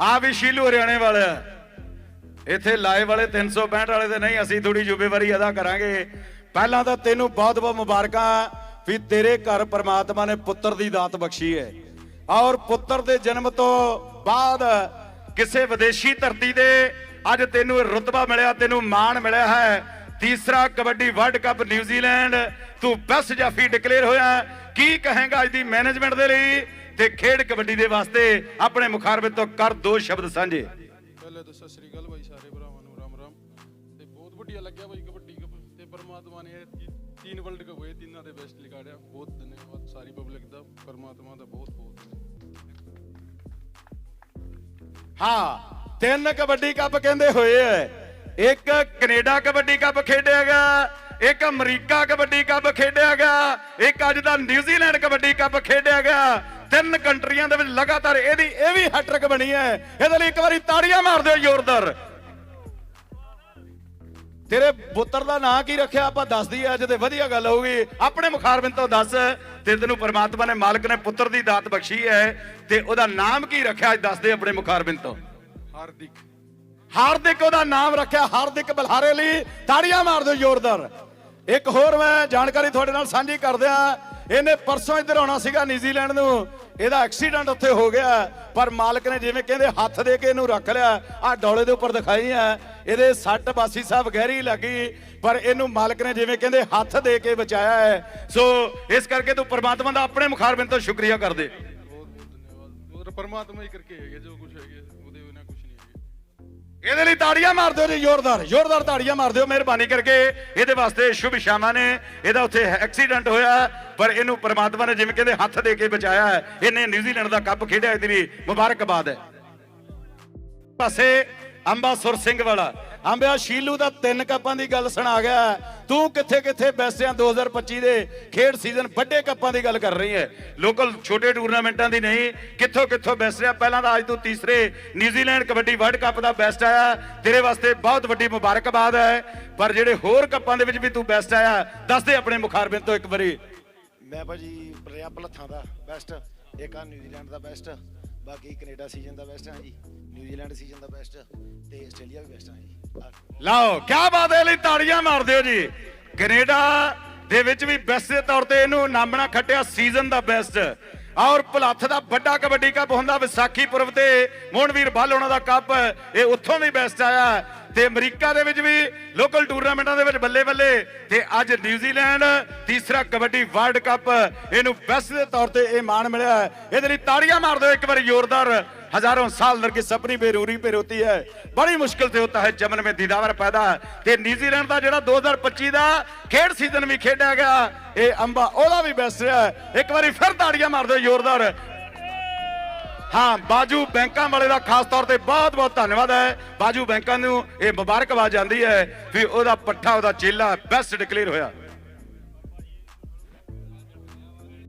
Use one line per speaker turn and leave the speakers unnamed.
ਆ ਵੀ ਸ਼ੀਲੂ ਹਰਿਆਣੇ ਵਾਲਾ। ਇੱਥੇ ਲਾਈਵ ਵਾਲੇ 365 ਵਾਲੇ ਤੇ ਨਹੀਂ, ਅਸੀਂ ਥੋੜੀ ਜ਼ਿੰਮੇਵਾਰੀ ਅਦਾ ਕਰਾਂਗੇ। ਪਹਿਲਾਂ ਤਾਂ ਤੈਨੂੰ ਬਹੁਤ ਬਹੁਤ ਮੁਬਾਰਕਾਂ ਵੀ ਤੇਰੇ ਘਰ ਪ੍ਰਮਾਤਮਾ ਨੇ ਪੁੱਤਰ ਦੀ ਦਾਤ ਬਖਸ਼ੀ ਹੈ। ਔਰ ਪੁੱਤਰ ਦੇ ਜਨਮ ਤੋਂ ਬਾਅਦ ਕਿਸੇ ਵਿਦੇਸ਼ੀ ਧਰਤੀ ਤੇ ਅੱਜ ਤੈਨੂੰ ਇਹ ਰੁਤਬਾ ਮਿਲਿਆ, ਤੈਨੂੰ ਮਾਣ ਮਿਲਿਆ ਹੈ। ਤੀਸਰਾ kabaddi world cup New Zealand ਤੂੰ ਬੈਸਟ ਜਾਫੀ ਡਿਕਲੇਅਰ ਹੋਇਆ। ਕੀ ਕਹੇਗਾ ਅੱਜ ਦੀ ਮੈਨੇਜਮੈਂਟ ਦੇ ਲਈ? ਤੇ ਖੇਡ ਕਬੱਡੀ ਦੇ ਵਾਸਤੇ ਆਪਣੇ ਮੁਖਾਰਬੇ ਤੋਂ ਕਰ ਦੋ ਸ਼ਬਦ ਸਾਂਝੇ।
ਪਹਿਲੇ ਤਾਂ ਸਤਿ ਸ੍ਰੀ ਅਕਾਲ ਭਾਈ ਸਾਰੇ ਭਰਾਵਾਂ ਨੂੰ ਰਾਮ ਰਾਮ। ਤੇ ਬਹੁਤ ਵਧੀਆ ਲੱਗਿਆ ਭਾਈ ਕਬੱਡੀ ਕੱਪ। ਤੇ ਪਰਮਾਤਮਾ ਨੇ ਤਿੰਨ ਵਰਲਡ ਕੱਪ ਹੋਏ ਤਿੰਨਾਂ ਦੇ ਬੈਸਟ ਲਿਖਾੜਿਆ। ਬਹੁਤ ਧੰਨਵਾਦ ਸਾਰੀ ਪਬਲਿਕ ਦਾ ਪਰਮਾਤਮਾ ਦਾ ਬਹੁਤ ਬਹੁਤ
ਹਾਂ ਤਿੰਨ ਕਬੱਡੀ ਕੱਪ ਕਹਿੰਦੇ ਹੋਏ ਐ। ਇੱਕ ਕੈਨੇਡਾ ਕਬੱਡੀ ਕੱਪ ਖੇਡਿਆਗਾ ਇੱਕ ਅਮਰੀਕਾ ਕਬੱਡੀ ਕੱਪ ਖੇਡਿਆਗਾ ਇੱਕ ਅੱਜ ਦਾ ਨਿਊਜ਼ੀਲੈਂਡ ਕਬੱਡੀ ਕੱਪ ਖੇਡਿਆਗਾ ਤਿੰਨ ਕੰਟਰੀਆਂ ਦੇ ਵਿੱਚ ਲਗਾਤਾਰ ਇਹਦੀ ਇਹ ਵੀ ਹੈਟ੍ਰਿਕ ਬਣੀ ਹੈ। ਇਹਦੇ ਲਈ ਇੱਕ ਵਾਰੀ ਤਾੜੀਆਂ ਮਾਰ ਦਿਓ ਜ਼ੋਰਦਾਰ। ਤੇਰੇ ਪੁੱਤਰ ਦਾ ਨਾਂ ਕੀ ਰੱਖਿਆ ਆਪਾਂ ਦੱਸ ਦਈਏ ਅੱਜ ਤੇ ਵਧੀਆ ਗੱਲ ਹੋਊਗੀ। ਆਪਣੇ ਮੁਖਾਰਬਿੰਦ ਤੋਂ ਦੱਸ ਤੇ ਤੈਨੂੰ ਪਰਮਾਤਮਾ ਨੇ ਮਾਲਕ ਨੇ ਪੁੱਤਰ ਦੀ ਦਾਤ ਬਖਸ਼ੀ ਹੈ ਤੇ ਉਹਦਾ ਨਾਮ ਕੀ ਰੱਖਿਆ ਅੱਜ ਦੱਸ ਦੇ ਆਪਣੇ ਮੁਖਾਰਬਿੰਦ ਤੋਂ।
ਹਾਰਦਿਕ।
ਹਾਰਦਿਕ ਉਹਦਾ ਨਾਮ ਰੱਖਿਆ ਹਾਰਦਿਕ ਬਲਹਾਰੇ ਲਈ ਤਾੜੀਆਂ ਮਾਰ ਦਿਓ ਜ਼ੋਰਦਾਰ। ਇੱਕ ਹੋਰ ਮੈਂ ਜਾਣਕਾਰੀ ਤੁਹਾਡੇ ਨਾਲ ਸਾਂਝੀ ਕਰ ਇਹਨੇ ਪਰਸੋਂ ਇੱਧਰ ਆਉਣਾ ਸੀਗਾ ਨਿਊਜ਼ੀਲੈਂਡ ਨੂੰ। ਇਹਦਾ ਐਕਸੀਡੈਂਟ ਉੱਥੇ ਹੋ ਗਿਆ। ਪਰ ਮਾਲਕ ਨੇ ਜਿਵੇਂ ਕਹਿੰਦੇ ਹੱਥ ਦੇ ਕੇ ਇਹਨੂੰ ਰੱਖ ਲਿਆ ਆ ਡੋਲੇ ਦੇ ਉੱਪਰ ਦਿਖਾਈ ਆ। ਇਹਦੇ ਸੱਟ ਬਾਸੀ ਸਾਹਿਬ ਗਹਿਰੀ ਲੱਗੀ, ਪਰ ਇਹਨੂੰ ਮਾਲਕ ਨੇ ਜਿਵੇਂ ਕਹਿੰਦੇ ਹੱਥ ਦੇ ਕੇ ਬਚਾਇਆ ਹੈ। ਸੋ ਇਸ ਕਰਕੇ ਤੂੰ ਪ੍ਰਮਾਤਮਾ ਦਾ ਆਪਣੇ ਮੁਖਾਰਬਿੰਦ ਤੋਂ ਸ਼ੁਕਰੀਆ ਕਰਦੇ।
ਬਹੁਤ ਬਹੁਤ ਧੰਨਵਾਦ। ਪਰਮਾਤਮਾ ਹੀ ਕਰਕੇ ਹੈਗੇ ਜੋ ਕੁਝ ਹੈਗੇ
ਇਹਦੇ ਲਈ ਤਾੜੀਆਂ ਮਾਰ ਦਿਓ ਜੀ, ਜ਼ੋਰਦਾਰ ਜ਼ੋਰਦਾਰ ਤਾੜੀਆਂ ਮਾਰ ਦਿਓ ਮਿਹਰਬਾਨੀ ਕਰਕੇ। ਇਹਦੇ ਵਾਸਤੇ ਸ਼ੁਭ ਸ਼ਾਮਾਂ ਨੇ। ਇਹਦਾ ਉੱਥੇ ਐਕਸੀਡੈਂਟ ਹੋਇਆ, ਪਰ ਇਹਨੂੰ ਪਰਮਾਤਮਾ ਨੇ ਜਿਵੇਂ ਕਹਿੰਦੇ ਹੱਥ ਦੇ ਕੇ ਬਚਾਇਆ ਹੈ। ਇਹਨੇ ਨਿਊਜ਼ੀਲੈਂਡ ਦਾ ਕੱਪ ਖੇਡਿਆ, ਇਹਦੀ ਵੀ ਮੁਬਾਰਕਬਾਦ ਹੈ। ਪਾਸੇ ਅੰਬਾ ਸੁਰ ਸਿੰਘ ਵਾਲਾ ਅੰਬਿਆ ਸ਼ੀਲੂ ਦਾ ਤਿੰਨ ਕੱਪਾਂ ਦੀ ਗੱਲ ਸੁਣਾ ਗਿਆ। ਤੂੰ ਕਿੱਥੇ ਕਿੱਥੇ ਬੈਸਿਆ 2025 ਦੇ ਖੇਡ ਸੀਜ਼ਨ ਵੱਡੇ ਕੱਪਾਂ ਦੀ ਗੱਲ ਕਰ ਰਹੀ ਹੈ। ਲੋਕਲ ਛੋਟੇ ਟੂਰਨਾਮੈਂਟਾਂ ਦੀ ਨਹੀਂ, ਕਿੱਥੋਂ ਕਿੱਥੋਂ ਬੈਸਟ ਰਿਹਾ ਪਹਿਲਾਂ ਤਾਂ ਅੱਜ ਤੂੰ ਤੀਸਰੇ New Zealand kabaddi world cup ਦਾ ਬੈਸਟ ਆਇਆ। ਤੇਰੇ ਵਾਸਤੇ ਬਹੁਤ ਵੱਡੀ ਮੁਬਾਰਕਬਾਦ ਹੈ। ਪਰ ਜਿਹੜੇ ਹੋਰ ਕੱਪਾਂ ਦੇ ਵਿੱਚ ਵੀ ਤੂੰ ਬੈਸਟ ਆਇਆ, ਦੱਸ ਦੇ ਆਪਣੇ ਮੁਖਾਰਬਿੰਦ ਤੋਂ ਇੱਕ ਵਾਰੀ।
ਮੈਂ ਭਾਜੀ ਪ੍ਰਿਆ ਭਲੱਥਾਂ ਦਾ ਬੈਸਟ ਇੱਕ ਆ ਨਿਊਜ਼ੀਲੈਂਡ ਦਾ ਬੈਸਟ ਬਾਕੀ ਕੈਨੇਡਾ ਸੀਜ਼ਨ ਦਾ ਬੈਸਟ ਹਾਂ ਜੀ। ਨਿਊਜ਼ੀਲੈਂਡ ਸੀਜ਼ਨ ਦਾ ਬੈਸਟ ਤੇ ਆਸਟ੍ਰੇਲੀਆ ਵੀ ਬੈਸਟ ਹਾਂ ਜੀ।
ਲਓ, ਕਿਆ ਬਾਤ ਹੈ ਲਈ ਤਾੜੀਆਂ ਮਾਰ ਦਿਓ ਜੀ। ਕੈਨੇਡਾ ਦੇ ਵਿੱਚ ਵੀ ਬੈਸਟ ਦੇ ਤੌਰ ਤੇ ਇਹਨੂੰ ਨਾਮਣਾ ਖੱਟਿਆ ਸੀਜ਼ਨ ਦਾ ਬੈਸਟ ਔਰ ਭਲੱਥ ਦਾ ਵੱਡਾ ਕਬੱਡੀ ਕੱਪ ਹੁੰਦਾ, ਵਿਸਾਖੀ ਪੁਰਬ ਤੇ ਮੋਹਨਵੀਰ ਭੱਲ ਉਹਨਾਂ ਦਾ ਕੱਪ, ਇਹ ਉੱਥੋਂ ਵੀ ਬੈਸਟ ਆਇਆ। ਤੇ ਅਮਰੀਕਾ ਦੇ ਵਿੱਚ ਵੀ ਲੋਕਲ ਟੂਰਨਾਮੈਂਟਾਂ ਦੇ ਵਿੱਚ ਬੱਲੇ ਬੱਲੇ ਤੇ ਅੱਜ ਨਿਊਜ਼ੀਲੈਂਡ ਤੀਸਰਾ ਕਬੱਡੀ ਵਰਲਡ ਕੱਪ ਇਹਨੂੰ ਬੈਸਟ ਦੇ ਤੌਰ ਤੇ ਇਹ ਮਾਣ ਮਿਲਿਆ। ਇਹਦੇ ਲਈ ਤਾੜੀਆਂ ਮਾਰ ਦਿਓ ਇੱਕ ਵਾਰੀ ਜ਼ੋਰਦਾਰ। हजारों साल नर की सपनी बेरूरी पे होती है बड़ी मुश्किल से होता है जमन में दीदावर पैदा ਤੇ ਨਿਊਜ਼ੀਲੈਂਡ ਦਾ ਜਿਹੜਾ 2025 ਦਾ ਖੇਡ ਸੀਜ਼ਨ ਵੀ ਖੇਡਿਆ ਗਿਆ ਇਹ ਅੰਬਾ ਉਹਦਾ ਵੀ ਬੈਸਟ ਰਿਹਾ ਇੱਕ ਵਾਰੀ ਫਿਰ ਤਾੜੀਆਂ ਮਾਰ ਦਿਓ ਜ਼ੋਰਦਾਰ ਹਾਂ ਬਾਜੂ ਬੈਂਕਾਂ ਵਾਲੇ ਦਾ ਖਾਸ ਤੌਰ ਤੇ ਬਹੁਤ ਬਹੁਤ ਧੰਨਵਾਦ ਹੈ ਬਾਜੂ ਬੈਂਕਾਂ ਨੂੰ ਇਹ ਮੁਬਾਰਕਬਾਦ ਜਾਂਦੀ ਹੈ ਵੀ ਉਹਦਾ ਪੱਠਾ ਉਹਦਾ ਚੇਲਾ ਬੈਸਟ ਡਿਕਲੇਅਰ ਹੋਇਆ